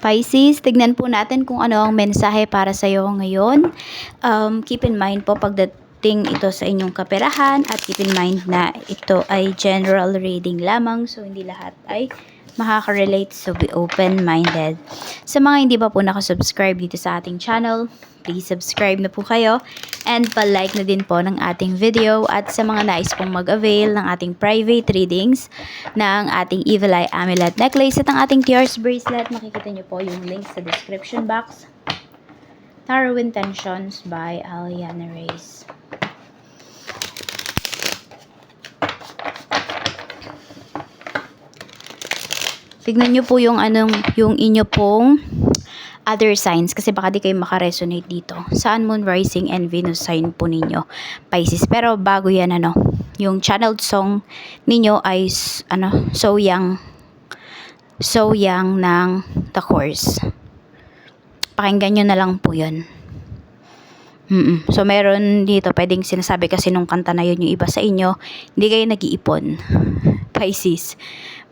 Pisces, tignan po natin kung ano ang mensahe para sa iyo ngayon. Um, keep in mind po pagdating ito sa inyong kaperahan at keep in mind na ito ay general reading lamang so hindi lahat ay makaka-relate so be open-minded. Sa mga hindi pa po nakasubscribe dito sa ating channel, please subscribe na po kayo and pa-like na din po ng ating video at sa mga nais pong mag-avail ng ating private readings ng ating Evil Eye Amulet Necklace at ang ating Tears Bracelet, makikita nyo po yung link sa description box. Tarot Intentions by Aliana Reyes. Tignan nyo po yung anong yung inyo pong other signs kasi baka di kayo makaresonate dito. Sun, Moon, Rising, and Venus sign po ninyo, Pisces. Pero bago yan ano, yung channeled song ninyo ay ano, So Young, So Young ng The Course. Pakinggan nyo na lang po yun. Mm So, meron dito, pwedeng sinasabi kasi nung kanta na yun yung iba sa inyo, hindi kayo nag-iipon. Pisces.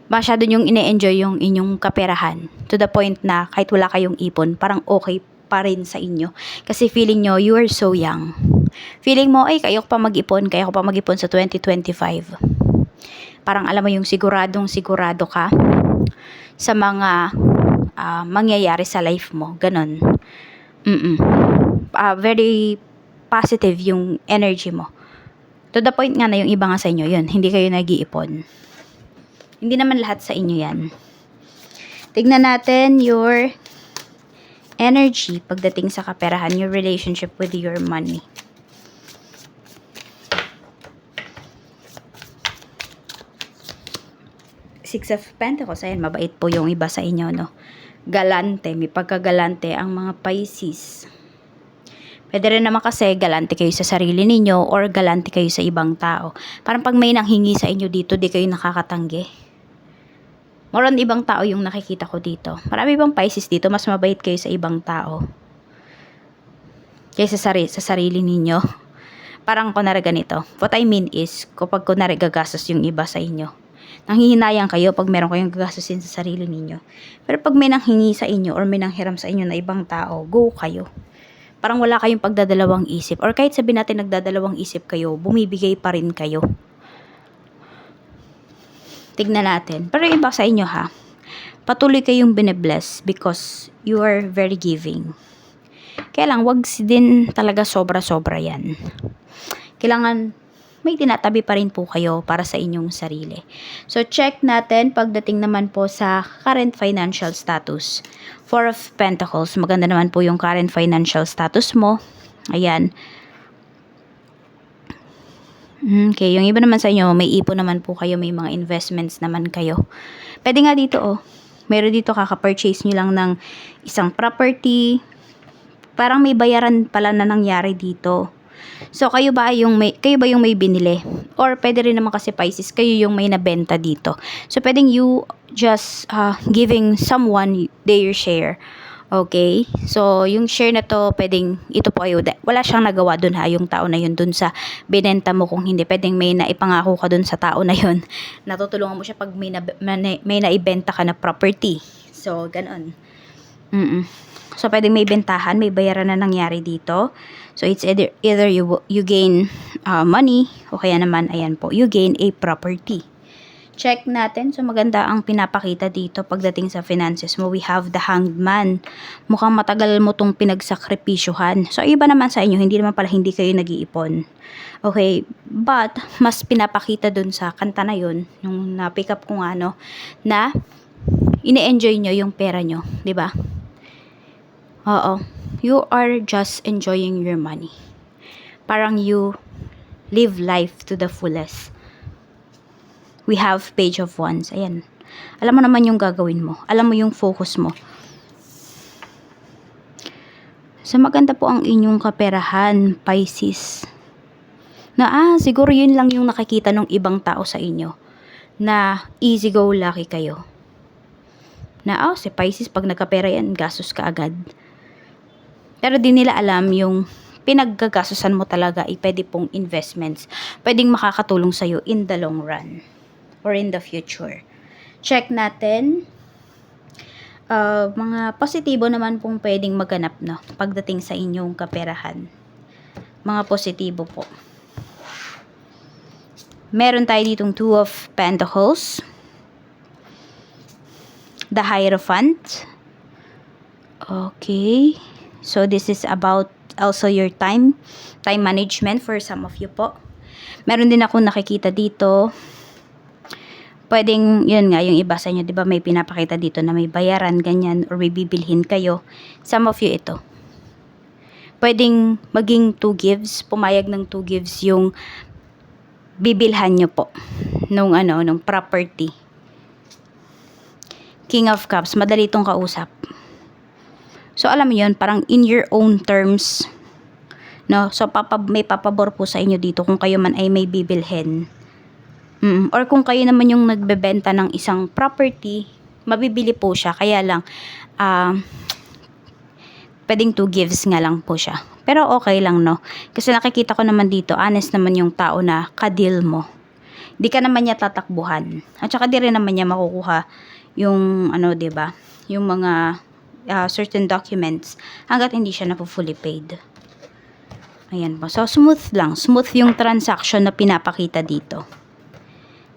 Masyado yung ine-enjoy yung inyong kaperahan. To the point na kahit wala kayong ipon, parang okay pa rin sa inyo. Kasi feeling nyo, you are so young. Feeling mo, ay, kayo pa mag-ipon, kaya ko pa mag-ipon sa 2025. Parang alam mo yung siguradong sigurado ka sa mga ah, mangyayari sa life mo. Ganon. Mm-mm. Ah, very positive yung energy mo. To the point nga na yung iba nga sa inyo, yun, hindi kayo nag-iipon. Hindi naman lahat sa inyo yan. Tignan natin your energy pagdating sa kaperahan, your relationship with your money. Six of Pentacles, ayan, mabait po yung iba sa inyo, no? Galante, may pagkagalante ang mga Pisces. Pwede rin naman kasi galante kayo sa sarili ninyo or galante kayo sa ibang tao. Parang pag may nanghingi sa inyo dito, di kayo nakakatanggi. More ibang tao yung nakikita ko dito. Marami bang Pisces dito, mas mabait kayo sa ibang tao. Kaysa sa, sa sarili ninyo. Parang kunwari ganito. What I mean is, kapag kunwari gagastos yung iba sa inyo, nanghihinayang kayo pag meron kayong gagastusin sa sarili ninyo. Pero pag may nanghingi sa inyo or may nanghiram sa inyo na ibang tao, go kayo. Parang wala kayong pagdadalawang isip. Or kahit sabihin natin nagdadalawang isip kayo, bumibigay pa rin kayo. Tignan natin. Pero iba sa inyo ha, patuloy kayong binibless because you are very giving. Kaya lang, wag din talaga sobra-sobra yan. Kailangan may tinatabi pa rin po kayo para sa inyong sarili. So, check natin pagdating naman po sa current financial status. Four of Pentacles, maganda naman po yung current financial status mo. Ayan. Okay, yung iba naman sa inyo, may ipon naman po kayo, may mga investments naman kayo. Pwede nga dito, oh. Meron dito, kaka-purchase nyo lang ng isang property. Parang may bayaran pala na nangyari dito. So, kayo ba yung may, kayo ba yung may binili? Or pwede rin naman kasi Pisces, kayo yung may nabenta dito. So, pwedeng you just uh, giving someone their share. Okay? So, yung share na to, pwedeng, ito po ayo, wala siyang nagawa dun ha, yung tao na yun dun sa binenta mo kung hindi. Pwedeng may naipangako ka dun sa tao na yun. Natutulungan mo siya pag may, na, may, may naibenta ka na property. So, ganon. Mm So, pwedeng may bentahan, may bayaran na nangyari dito. So, it's either, either you, you gain uh, money o kaya naman, ayan po, you gain a property. Check natin. So, maganda ang pinapakita dito pagdating sa finances mo. We have the hanged man. Mukhang matagal mo tong pinagsakripisyuhan. So, iba naman sa inyo, hindi naman pala hindi kayo nag-iipon. Okay, but mas pinapakita dun sa kanta na yun, yung na-pick up ko nga, no, na ine-enjoy nyo yung pera nyo, di ba? Oo. You are just enjoying your money. Parang you live life to the fullest. We have page of wands. Ayan. Alam mo naman yung gagawin mo. Alam mo yung focus mo. So maganda po ang inyong kaperahan, Pisces. Na ah, siguro yun lang yung nakikita ng ibang tao sa inyo. Na easy go lucky kayo. Na oh, si Pisces pag nagkapera yan, gastos ka agad. Pero di nila alam yung pinaggagastusan mo talaga ay pwede pong investments. Pwedeng makakatulong sa'yo in the long run or in the future. Check natin ah, mga positibo naman pong pwedeng maganap no, pagdating sa inyong kaperahan. Mga positibo po. Meron tayo ditong Two of Pentacles. The Hierophant. Okay. So, this is about also your time. Time management for some of you po. Meron din ako nakikita dito. Pwedeng, yun nga, yung iba sa inyo, di ba may pinapakita dito na may bayaran, ganyan, or may bibilhin kayo. Some of you ito. Pwedeng maging two gives, pumayag ng two gives yung bibilhan nyo po nung ano, nung property. King of Cups, madali itong kausap. So, alam yun, parang in your own terms, no? So, papa, may papabor po sa inyo dito kung kayo man ay may bibilhin. Mm, or kung kayo naman yung nagbebenta ng isang property, mabibili po siya. Kaya lang, ah, pwedeng two gives nga lang po siya. Pero okay lang, no? Kasi nakikita ko naman dito, honest naman yung tao na kadil mo. Di ka naman niya tatakbuhan. At saka di rin naman niya makukuha yung, ano, ba Yung mga ah, certain documents hanggat hindi siya na fully paid. Ayan po. So, smooth lang. Smooth yung transaction na pinapakita dito.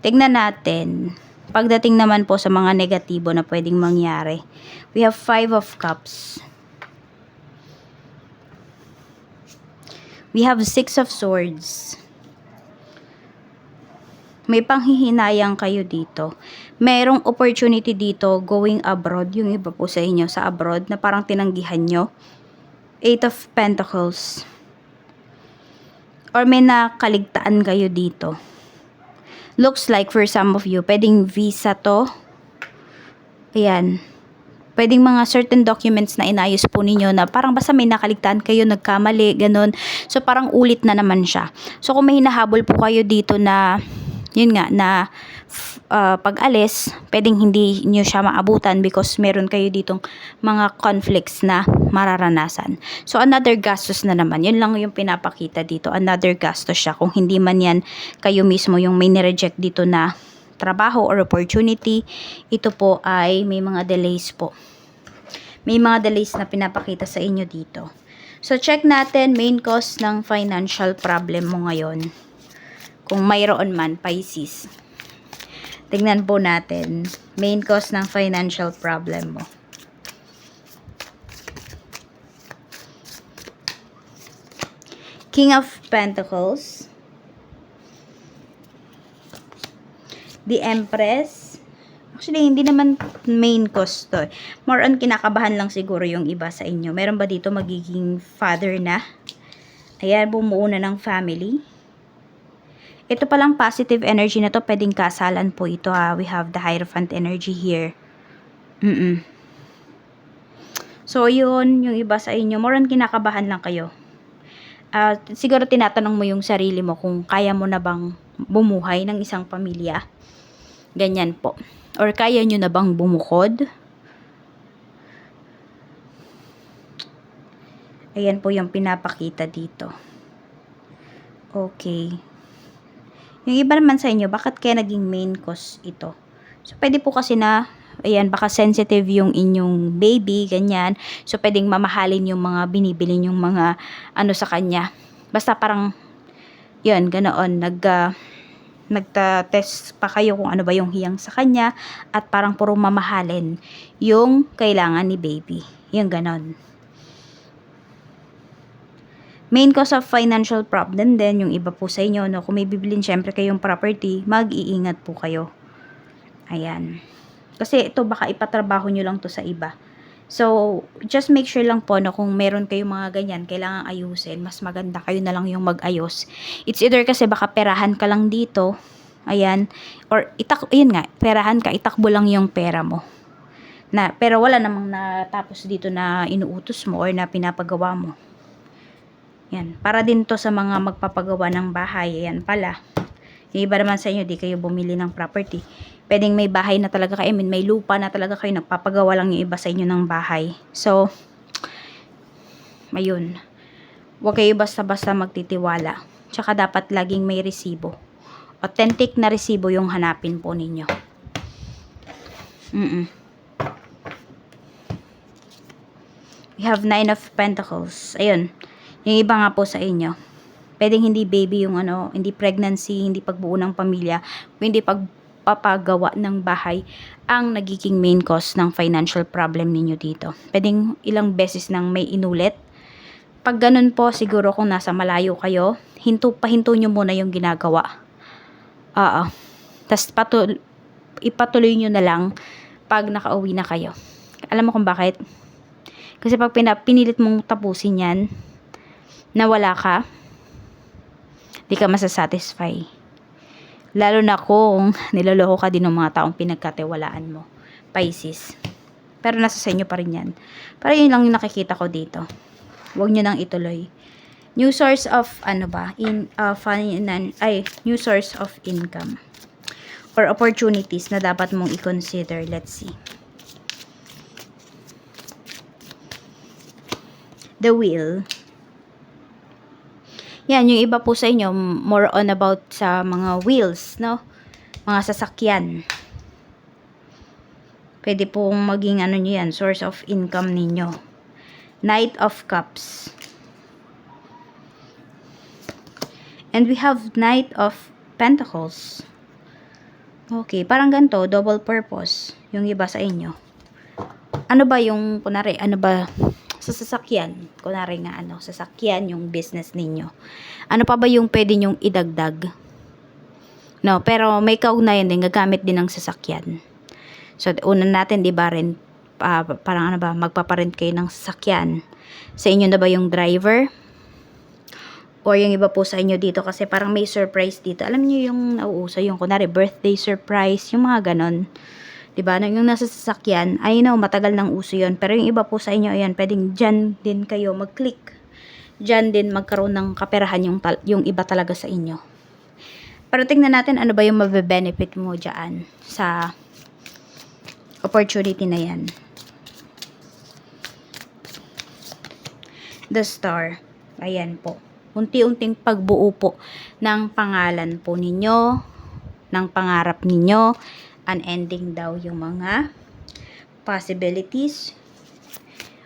Tignan natin. Pagdating naman po sa mga negatibo na pwedeng mangyari. We have five of cups. We have six of swords. May panghihinayang kayo dito. Merong opportunity dito going abroad. Yung iba po sa inyo sa abroad na parang tinanggihan nyo. Eight of Pentacles. Or may nakaligtaan kayo dito. Looks like for some of you, pwedeng visa to. Ayan. Pwedeng mga certain documents na inayos po ninyo na parang basta may nakaligtaan kayo, nagkamali, ganun. So parang ulit na naman siya. So kung may hinahabol po kayo dito na, yun nga, na uh, pag-alis, pwedeng hindi nyo siya maabutan because meron kayo ditong mga conflicts na mararanasan. So another gastos na naman. Yun lang yung pinapakita dito. Another gastos siya. Kung hindi man yan kayo mismo yung may nireject dito na trabaho or opportunity, ito po ay may mga delays po. May mga delays na pinapakita sa inyo dito. So, check natin main cause ng financial problem mo ngayon. Kung mayroon man, Pisces. Tingnan po natin. Main cause ng financial problem mo. King of Pentacles. The Empress. Actually, hindi naman main cause to. More on kinakabahan lang siguro yung iba sa inyo. Meron ba dito magiging father na? Ayan, bumuo na ng family. Ito palang positive energy na to, pwedeng kasalan po ito ha. We have the Hierophant energy here. Mm-mm. So, yun, yung iba sa inyo, more on kinakabahan lang kayo. Ah, siguro tinatanong mo yung sarili mo kung kaya mo na bang bumuhay ng isang pamilya. Ganyan po. Or kaya nyo na bang bumukod? Ayan po yung pinapakita dito. Okay. Yung iba naman sa inyo, bakit kaya naging main cause ito? So, pwede po kasi na, ayan, baka sensitive yung inyong baby, ganyan. So, pwedeng mamahalin yung mga binibili yung mga, ano sa kanya. Basta parang, yun, ganoon, nag, ah, nagta-test pa kayo kung ano ba yung hiyang sa kanya at parang puro mamahalin yung kailangan ni baby. Yung ganon. Main cause of financial problem din, yung iba po sa inyo, no, kung may bibilin syempre kayong property, mag-iingat po kayo. Ayan. Kasi ito baka ipatrabaho nyo lang to sa iba. So, just make sure lang po na kung meron kayong mga ganyan, kailangan ayusin. Mas maganda kayo na lang yung mag-ayos. It's either kasi baka perahan ka lang dito. Ayan. Or, itak, yun nga, perahan ka, itakbo lang yung pera mo. Na, pero wala namang natapos dito na inuutos mo or na pinapagawa mo. Yan. Para din to sa mga magpapagawa ng bahay. Yan pala. Yung iba naman sa inyo, di kayo bumili ng property. Pwedeng may bahay na talaga kayo, I mean, may lupa na talaga kayo, nagpapagawa lang yung iba sa inyo ng bahay. So, ayun. Huwag kayo basta-basta magtitiwala. Tsaka dapat laging may resibo. Authentic na resibo yung hanapin po ninyo. Mm We have Nine of Pentacles. Ayun. Yung iba nga po sa inyo. Pwedeng hindi baby yung ano, hindi pregnancy, hindi pagbuo ng pamilya, hindi pagpapagawa ng bahay ang nagiging main cause ng financial problem ninyo dito. Pwedeng ilang beses nang may inulit. Pag ganun po, siguro kung nasa malayo kayo, hinto, pahinto nyo muna yung ginagawa. Oo. Tapos patul ipatuloy nyo na lang pag nakauwi na kayo. Alam mo kung bakit? Kasi pag pina, pinilit mong tapusin yan, nawala ka, di ka masasatisfy. Lalo na kung niloloko ka din ng mga taong pinagkatiwalaan mo. Pisces. Pero nasa sa inyo pa rin yan. Para yun lang yung nakikita ko dito. Huwag nyo nang ituloy. New source of, ano ba, in, uh, finan, ay, new source of income. Or opportunities na dapat mong i-consider. Let's see. The wheel. Yan, yung iba po sa inyo, more on about sa mga wheels, no? Mga sasakyan. Pwede pong maging ano nyo yan, source of income ninyo. Knight of Cups. And we have Knight of Pentacles. Okay, parang ganito, double purpose. Yung iba sa inyo. Ano ba yung, kunwari, ano ba, sa sasakyan, kunwari nga ano, sasakyan yung business ninyo. Ano pa ba yung pwede nyong idagdag? No, pero may kaugnayan din, gagamit din ng sasakyan. So, una natin, di ba rin, ah, parang ano ba, magpaparent kayo ng sasakyan. Sa inyo na ba yung driver? Or yung iba po sa inyo dito kasi parang may surprise dito. Alam niyo yung nauuso, yung kunwari birthday surprise, yung mga ganon. 'Di ba? Yung nasa sasakyan, I know matagal nang uso 'yon, pero yung iba po sa inyo ayan, pwedeng diyan din kayo mag-click. Diyan din magkaroon ng kaperahan yung yung iba talaga sa inyo. Pero tingnan natin ano ba yung mabe-benefit mo diyan sa opportunity na 'yan. The star. Ayan po. Unti-unting pagbuo po ng pangalan po ninyo, ng pangarap ninyo, unending daw yung mga possibilities.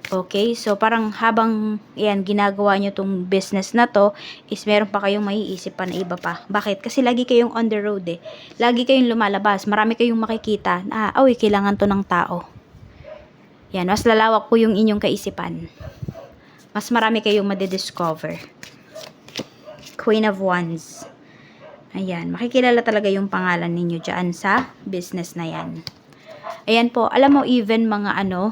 Okay, so parang habang yan, ginagawa nyo tong business na to, is meron pa kayong maiisip pa na iba pa. Bakit? Kasi lagi kayong on the road eh. Lagi kayong lumalabas. Marami kayong makikita na, ah, uy, kailangan to ng tao. Yan, mas lalawak po yung inyong kaisipan. Mas marami kayong madidiscover. Queen of Wands. Ayan, makikilala talaga yung pangalan ninyo dyan sa business na yan. Ayan po, alam mo even mga ano,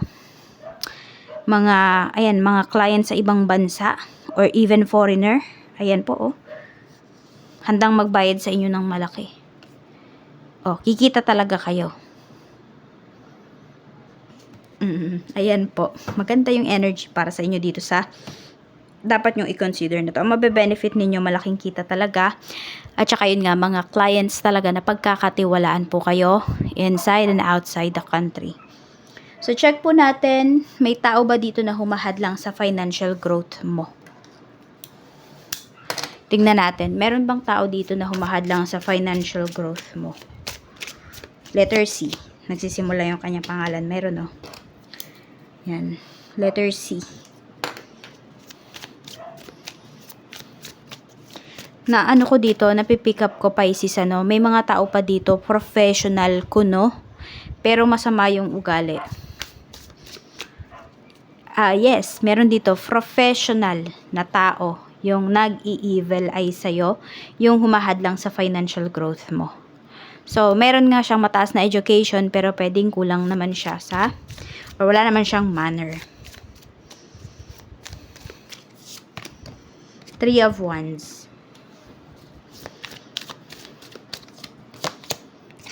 mga, ayan, mga client sa ibang bansa or even foreigner. Ayan po, oh. Handang magbayad sa inyo ng malaki. Oh, kikita talaga kayo. Mm, ayan po. Maganda yung energy para sa inyo dito sa dapat nyo i-consider na to. Mabe-benefit ninyo, malaking kita talaga. At saka yun nga, mga clients talaga na pagkakatiwalaan po kayo inside and outside the country. So, check po natin, may tao ba dito na humahadlang sa financial growth mo? Tingnan natin, meron bang tao dito na humahadlang sa financial growth mo? Letter C. Nagsisimula yung kanyang pangalan. Meron, oh. Yan. Letter C. na ano ko dito, napipick up ko Pisces ano, may mga tao pa dito, professional kuno, pero masama yung ugali. Ah, yes, meron dito professional na tao, yung nag-i-evil ay sa'yo, yung humahad lang sa financial growth mo. So, meron nga siyang mataas na education, pero pwedeng kulang naman siya sa, or wala naman siyang manner. Three of Wands.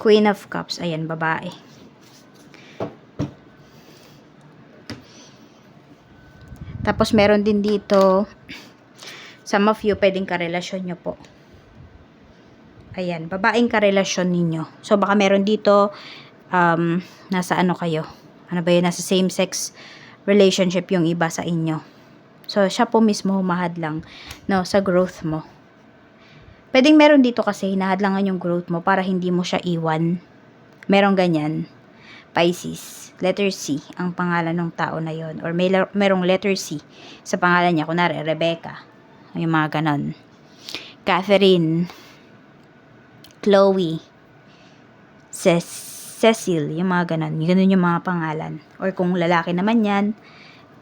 Queen of Cups. Ayan, babae. Tapos, meron din dito, some of you, pwedeng karelasyon nyo po. Ayan, babaeng karelasyon ninyo. So, baka meron dito, um, nasa ano kayo? Ano ba yun? Nasa same-sex relationship yung iba sa inyo. So, siya po mismo humahad lang no, sa growth mo. Pwedeng meron dito kasi hinahadlangan yung growth mo para hindi mo siya iwan. Merong ganyan. Pisces. Letter C ang pangalan ng tao na yon Or may merong letter C sa pangalan niya. Kunwari, Rebecca. Yung mga ganon. Catherine. Chloe. Ces- Cecil. Yung mga ganon. Ganun yung mga pangalan. Or kung lalaki naman yan,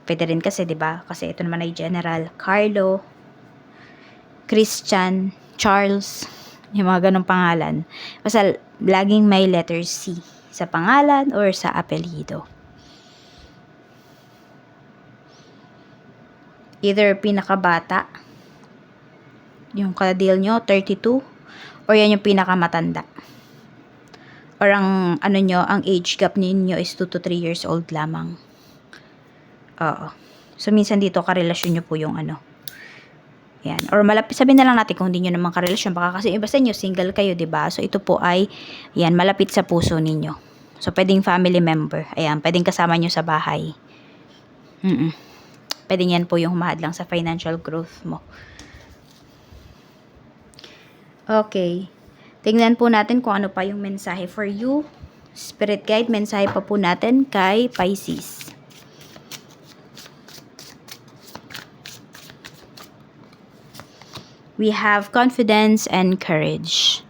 pwede rin kasi, di ba? Kasi ito naman ay general. Carlo. Christian. Charles. Yung mga ganong pangalan. Basta laging may letter C sa pangalan or sa apelyido. Either pinakabata, yung kadil nyo, 32, or yan yung pinakamatanda. Or ang, ano nyo, ang age gap ninyo is 2 to 3 years old lamang. Oo. So, minsan dito, karelasyon nyo po yung ano. Yan. Or malapit, sabihin na lang natin kung hindi nyo naman karelasyon. Baka kasi iba sa inyo, single kayo, 'di ba So, ito po ay, yan, malapit sa puso ninyo. So, pwedeng family member. Ayan, pwedeng kasama nyo sa bahay. Mm Pwedeng yan po yung humahad lang sa financial growth mo. Okay. Tingnan po natin kung ano pa yung mensahe for you. Spirit guide, mensahe pa po natin kay Pisces. We have confidence and courage.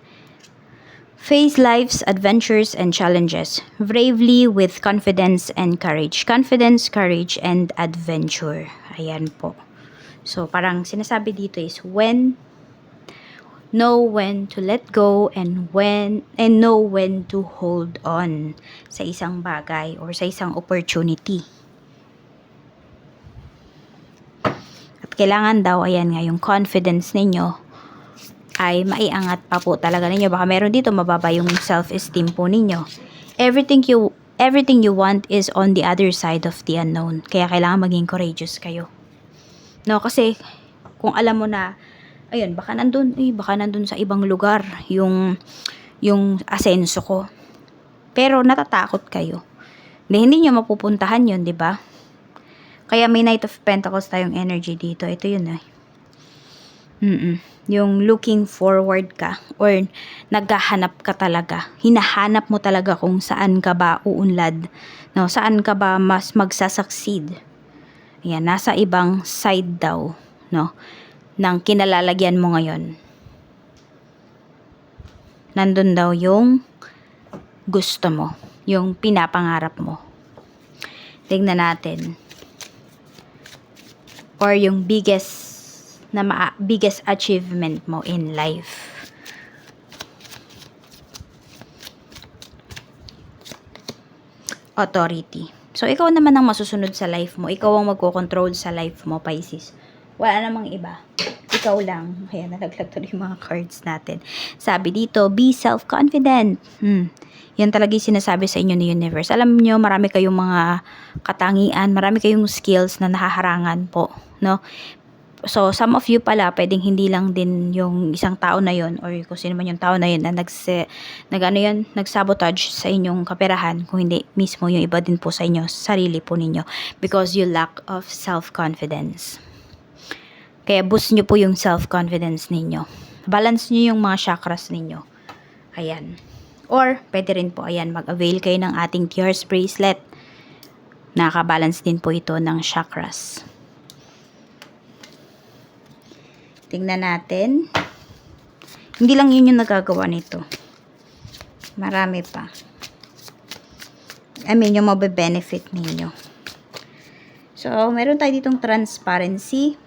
Face life's adventures and challenges bravely with confidence and courage. Confidence, courage, and adventure. Ayan po. So, parang sinasabi dito is when know when to let go and when and know when to hold on sa isang bagay or sa isang opportunity. Kailangan daw, ayan nga, yung confidence ninyo ay maiangat pa po talaga ninyo. Baka meron dito mababa yung self-esteem po ninyo. Everything you everything you want is on the other side of the unknown. Kaya kailangan maging courageous kayo. No, kasi kung alam mo na ayun, baka nandun, eh, baka nandun sa ibang lugar yung yung asenso ko. Pero natatakot kayo. Hindi, hindi nyo mapupuntahan yun, di ba? Kaya may Knight of Pentacles tayong energy dito. Ito yun eh. Mm Yung looking forward ka or naghahanap ka talaga. Hinahanap mo talaga kung saan ka ba uunlad. No, saan ka ba mas magsasucceed. Yan, nasa ibang side daw, no, ng kinalalagyan mo ngayon. Nandun daw yung gusto mo, yung pinapangarap mo. Tingnan natin. Or yung biggest na ma- biggest achievement mo in life. Authority. So, ikaw naman ang masusunod sa life mo. Ikaw ang magkocontrol sa life mo, Pisces. Wala namang iba. Ikaw lang. Kaya nalaglag tuloy yung mga cards natin. Sabi dito, be self-confident. Hmm. Yan talaga yung sinasabi sa inyo ni universe. Alam nyo, marami kayong mga katangian, marami kayong skills na nahaharangan po. No? So, some of you pala, pwedeng hindi lang din yung isang tao na yon or kung sino man yung tao na yon na nagse, nag, ano yun, nagsabotage sa inyong kaperahan, kung hindi mismo yung iba din po sa inyo, sarili po ninyo, because you lack of self-confidence. Kaya boost nyo po yung self-confidence ninyo. Balance nyo yung mga chakras ninyo. Ayan. Or, pwede rin po, ayan, mag-avail kayo ng ating Tears Bracelet. Nakaka-balance din po ito ng chakras. Tingnan natin. Hindi lang yun yung nagagawa nito. Marami pa. I mean, yung mabe-benefit ninyo. So, meron tayo ditong transparency.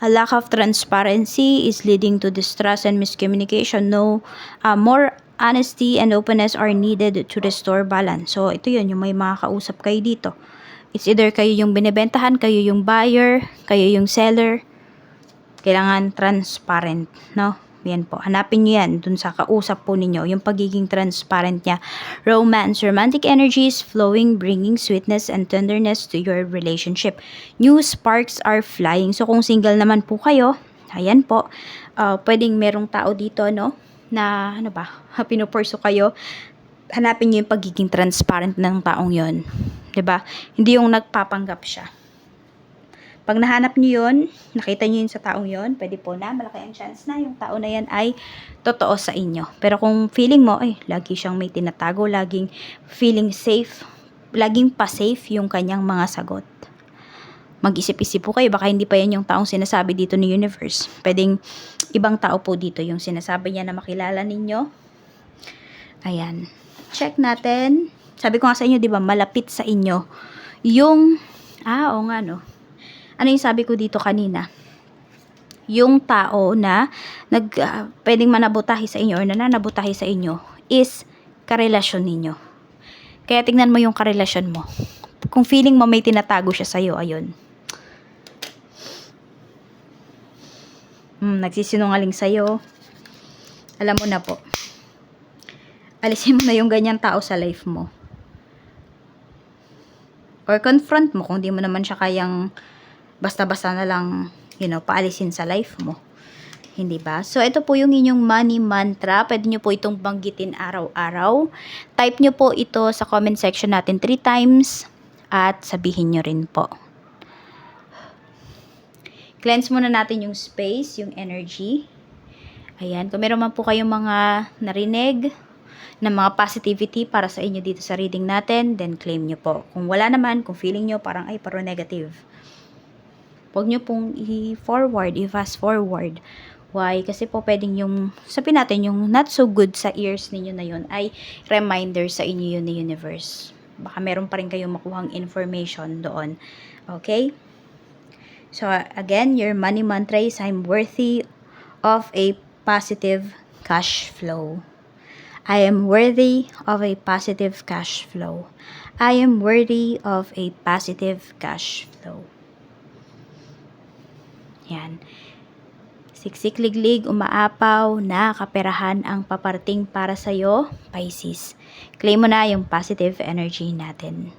A lack of transparency is leading to distrust and miscommunication. No, uh, more honesty and openness are needed to restore balance. So, ito yun, yung may mga kausap kayo dito. It's either kayo yung binibentahan, kayo yung buyer, kayo yung seller, kailangan transparent, no? Yan po. Hanapin niyo yan dun sa kausap po ninyo. Yung pagiging transparent niya. Romance. Romantic energies flowing, bringing sweetness and tenderness to your relationship. New sparks are flying. So, kung single naman po kayo, ayan po. Uh, pwedeng merong tao dito, no? Na, ano ba? Pinupurso kayo. Hanapin niyo yung pagiging transparent ng taong yon 'di ba? Hindi yung nagpapanggap siya Pag nahanap nyo yun, nakita nyo yun sa taong yun, pwede po na, malaki ang chance na yung tao na yan ay totoo sa inyo. Pero kung feeling mo, ay, lagi siyang may tinatago, laging feeling safe, laging pa-safe yung kanyang mga sagot. Mag-isip-isip po kayo, baka hindi pa yan yung taong sinasabi dito ni universe. Pwedeng ibang tao po dito yung sinasabi niya na makilala ninyo. Ayan. Check natin. Sabi ko nga sa inyo, di ba, malapit sa inyo yung, ah, oo nga, no. Ano yung sabi ko dito kanina? Yung tao na nag, ah, pwedeng manabutahi sa inyo or nananabutahi sa inyo is karelasyon ninyo. Kaya tingnan mo yung karelasyon mo. Kung feeling mo may tinatago siya sa'yo, ayun. Hmm, nagsisinungaling sa'yo. Alam mo na po. Alisin mo na yung ganyan tao sa life mo. Or confront mo kung di mo naman siya kayang basta-basta na lang, you know, paalisin sa life mo. Hindi ba? So, ito po yung inyong money mantra. Pwede nyo po itong banggitin araw-araw. Type nyo po ito sa comment section natin 3 times at sabihin nyo rin po. Cleanse muna natin yung space, yung energy. Ayan. Kung meron man po kayong mga narinig na mga positivity para sa inyo dito sa reading natin, then claim nyo po. Kung wala naman, kung feeling nyo parang ay paro negative, huwag nyo pong i-forward, i-fast forward. Why? Kasi po pwedeng yung, sabihin natin, yung not so good sa ears ninyo na yun ay reminder sa inyo yun ni universe. Baka meron pa rin kayong makuhang information doon. Okay? So, again, your money mantra is, I'm worthy of a positive cash flow. I am worthy of a positive cash flow. I am worthy of a positive cash flow. Yan. Siksik liglig, umaapaw, na kaperahan ang paparting para sa'yo, Pisces. Claim mo na yung positive energy natin.